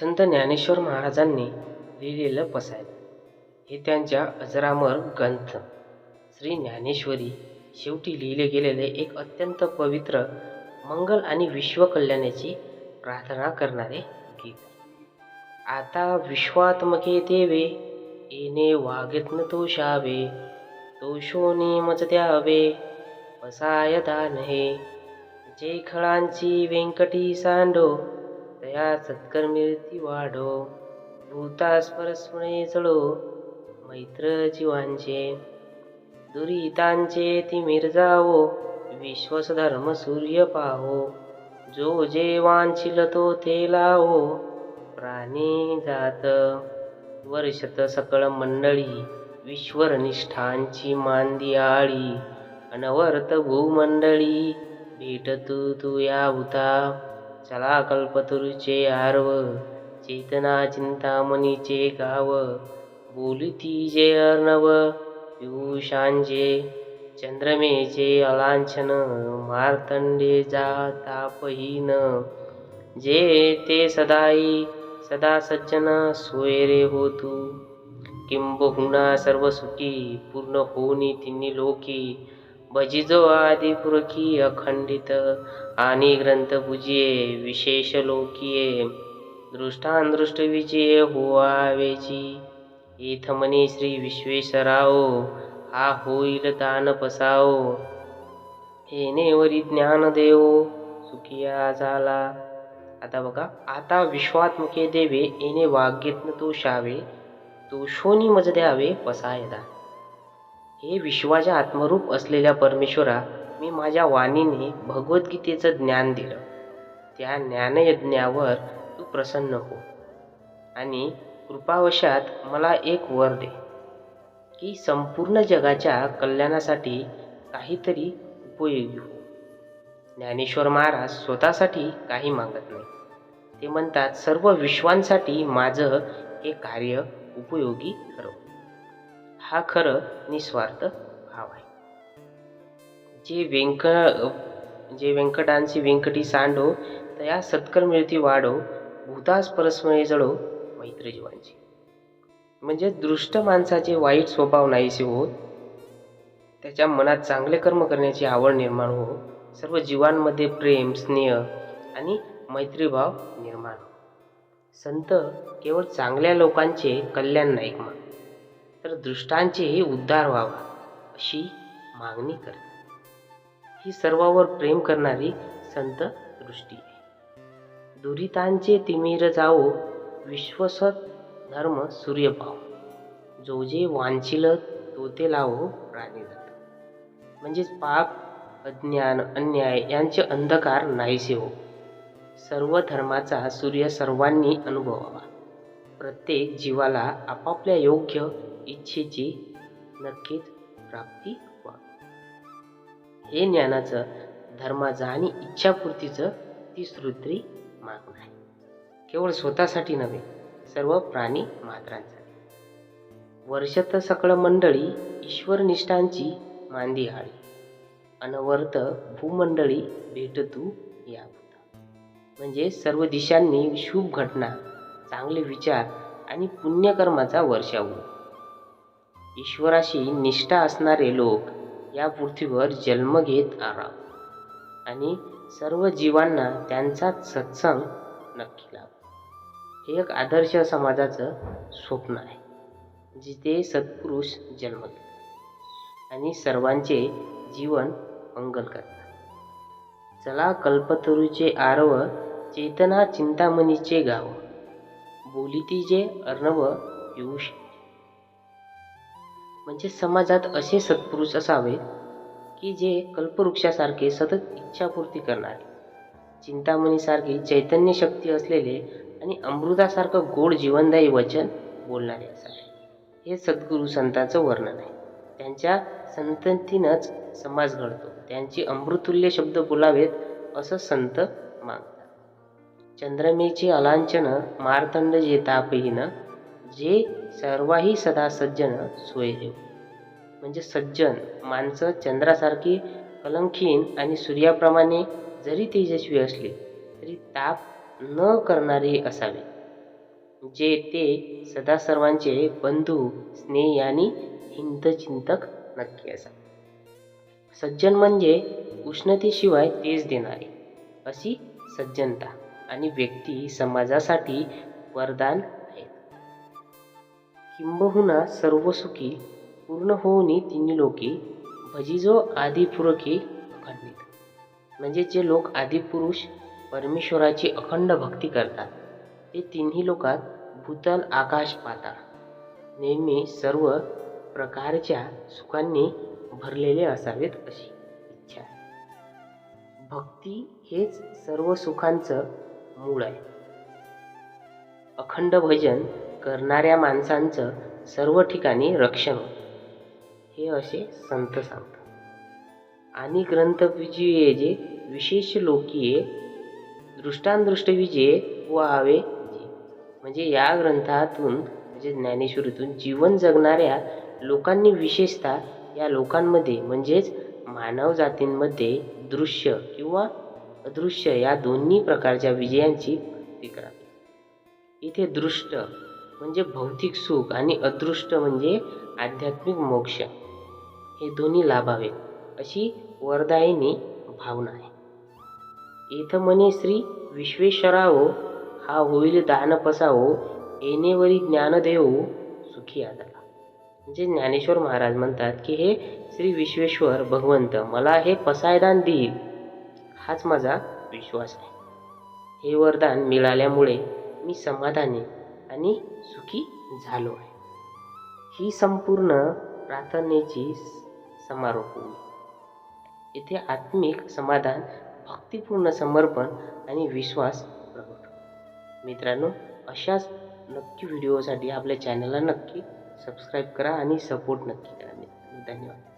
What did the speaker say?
संत ज्ञानेश्वर महाराजांनी लिहिलेलं पसायदान हे त्यांच्या अजरामर ग्रंथ. श्री ज्ञानेश्वरी शेवटी लिहिले गेलेले एक अत्यंत पवित्र मंगल आणि विश्वकल्याणाची प्रार्थना करणारे गीत. आता विश्वात्मके देवे येणे वागेत न तोषावे तोषोनी मज द्यावे पसाय दान हे. जे खळांची व्यंकटी सांडो तया सत्कर्मिर्ती वाढो. भूतास परस्मळे चढो. मैत्र जीवांचे दुरितांचे ती मिरजावो विश्वस धर्म सूर्य पाहो जो जे वांछिल तो ते लावो. प्राणी जात वर्षत सकळ मंडळी. विश्वर निष्ठांची आळी. अनवर्त भूमंडळी भेट तू तू या उता. चला कल्पतरुचे आर्व चेतना चिंतामणीचे गाव. बोलिती जे अर्णव पियुषांचे चंद्रमेचे अलांछन मार्तंडे जा तापहीन. जे ते सदाई सदा सज्जन सोयरे हो तू. किंबहुना सर्व सुखी पूर्ण होनी तिन्ही लोकी. भजिजो आदि पुरखी अखंडित आणि ग्रंथ पूजिये विशेष लोकीये दृष्टांदृष्ट विजये होवावेची इथ म्हणे श्री विश्वेश्वराओ हा होईल दान पसाओ. येणेवरी ज्ञान देवो सुखिया झाला. आता बघा आता विश्वात्मके देवे येणे वाग्यत्न तो शावे तो शोनी मज द्यावे पसायदा. हे विश्वाच्या आत्मरूप असलेल्या परमेश्वरा मी माझ्या वाणीने भगवद्गीतेचं ज्ञान दिलं. त्या ज्ञानयज्ञावर तू प्रसन्न हो आणि कृपावशात मला एक वर दे की संपूर्ण जगाच्या कल्याणासाठी काहीतरी उपयोगी हो. ज्ञानेश्वर महाराज स्वतःसाठी काही मागत नाही. ते म्हणतात सर्व विश्वांसाठी माझं हे कार्य उपयोगी करो हा खरं निस्वार्थ भाव आहे. जे व्यंक जे व्यंकटांची व्यंकटी सांडो तया सत्कर मिळती वाढो भूतास परस्मये जळो मैत्रजीवांची. म्हणजे दृष्ट माणसाचे वाईट स्वभाव नाहीसे होत त्याच्या मनात चांगले कर्म करण्याची आवड निर्माण हो सर्व जीवांमध्ये प्रेम स्नेह आणि मैत्रीभाव निर्माण हो. संत केवळ चांगल्या लोकांचे कल्याण नाही मग तर दृष्टांचेही उद्धार व्हावा अशी मागणी करते. ही सर्वावर प्रेम करणारी संत दृष्टी. आहे दुरितांचे तिमिर जावो विश्वसत धर्म सूर्य पाव. जो जे वांचिल तो ते लावो प्राणी जात म्हणजेच पाप अज्ञान अन्याय यांचे अंधकार नाहीसे हो. सर्व धर्माचा सूर्य सर्वांनी अनुभवावा. प्रत्येक जीवाला आपापल्या योग्य इच्छेची नक्कीच प्राप्ती व्हावी. हे ज्ञानाचं धर्माचं आणि इच्छापूर्तीचं ती श्रुत्री मागणं आहे. केवळ स्वतःसाठी नव्हे सर्व प्राणी मात्रांचा वर्षत सकळ मंडळी ईश्वरनिष्ठांची मांदी हाळी. अनवर्त भूमंडळी भेटतू या म्हणजे सर्व दिशांनी शुभ घटना चांगले विचार आणि पुण्यकर्माचा वर्षाव. ईश्वराशी निष्ठा असणारे लोक या पृथ्वीवर जन्म घेत आराव आणि सर्व जीवांना त्यांचाच सत्संग नक्की लाभ. हे एक आदर्श समाजाचं स्वप्न आहे जिथे सत्पुरुष जन्म घेतात आणि सर्वांचे जीवन मंगल करतात. चला कल्पतरूचे आरव चेतना चिंतामणीचे गाव. बोलितीचे अर्णव अर्णव पियुष म्हणजे समाजात असे सत्पुरुष असावे की जे कल्पवृक्षासारखे सतत इच्छापूर्ती करणारे. चिंतामणीसारखी चैतन्य शक्ती असलेले आणि अमृतासारखं गोड जीवनदायी वचन बोलणारे असावे. हे सद्गुरू संतांचं वर्णन आहे. त्यांच्या संततीनंच समाज घडतो. त्यांची अमृतुल्य शब्द बोलावेत असं संत मागतात चंद्रमेची अलांचनं मार्तंड जे तापहीनं जे सर्वाही सदा सज्जन सोयरे म्हणजे सज्जन माणसं चंद्रासारखी कलंखीन आणि सूर्याप्रमाणे जरी तेजस्वी असले तरी ताप न करणारे असावे. जे ते सदा सर्वांचे बंधू स्नेही आणि हिंतचिंतक नक्की असावे. सज्जन म्हणजे उष्णतेशिवाय तेज देणारे. अशी सज्जनता आणि व्यक्ती समाजासाठी वरदान किंबहुना सर्व सुखी पूर्ण होऊनी तिन्ही लोके भजिजो आदिपुरके अखंडित म्हणजे जे लोक आदिपुरुष परमेश्वराची अखंड भक्ती करतात ते तिन्ही लोकात भूतल आकाश पाताळ. नेहमी सर्व प्रकारच्या सुखांनी भरलेले असावेत अशी इच्छा आहे. भक्ती हेच सर्व सुखांचं मूळ आहे. अखंड भजन करणाऱ्या माणसांचं सर्व ठिकाणी रक्षण होतं. हे असे संत सांगतात. आणि ग्रंथविजये जे विशेष लोकीय दृष्टांदृष्टविजये व्हावे म्हणजे या ग्रंथातून म्हणजे ज्ञानेश्वरीतून जीवन जगणाऱ्या लोकांनी विशेषतः या लोकांमध्ये म्हणजेच मानव जातींमध्ये दृश्य किंवा अदृश्य या दोन्ही प्रकारच्या विजयांची करावी इथे दृष्ट म्हणजे भौतिक सुख आणि अदृष्ट म्हणजे आध्यात्मिक मोक्ष. हे दोन्ही लाभावेत अशी वरदायिनी भावना आहे. इथं म्हणे श्री विश्वेश्वराओ हा होईल दान पसावो येणेवरी ज्ञान देऊ सुखी आदला म्हणजे ज्ञानेश्वर महाराज म्हणतात की हे श्री विश्वेश्वर भगवंत मला हे पसायदान देईल. हाच माझा विश्वास आहे. हे वरदान मिळाल्यामुळे मी समाधानी आणि सुखी झालो आहे. ही संपूर्ण प्रार्थनेची समारोप येथे आत्मिक समाधान भक्तिपूर्ण समर्पण आणि विश्वास प्रगट मित्रांनो अशाच नक्की व्हिडिओसाठी आपल्या चॅनलला नक्की सबस्क्राईब करा आणि सपोर्ट नक्की करा. धन्यवाद.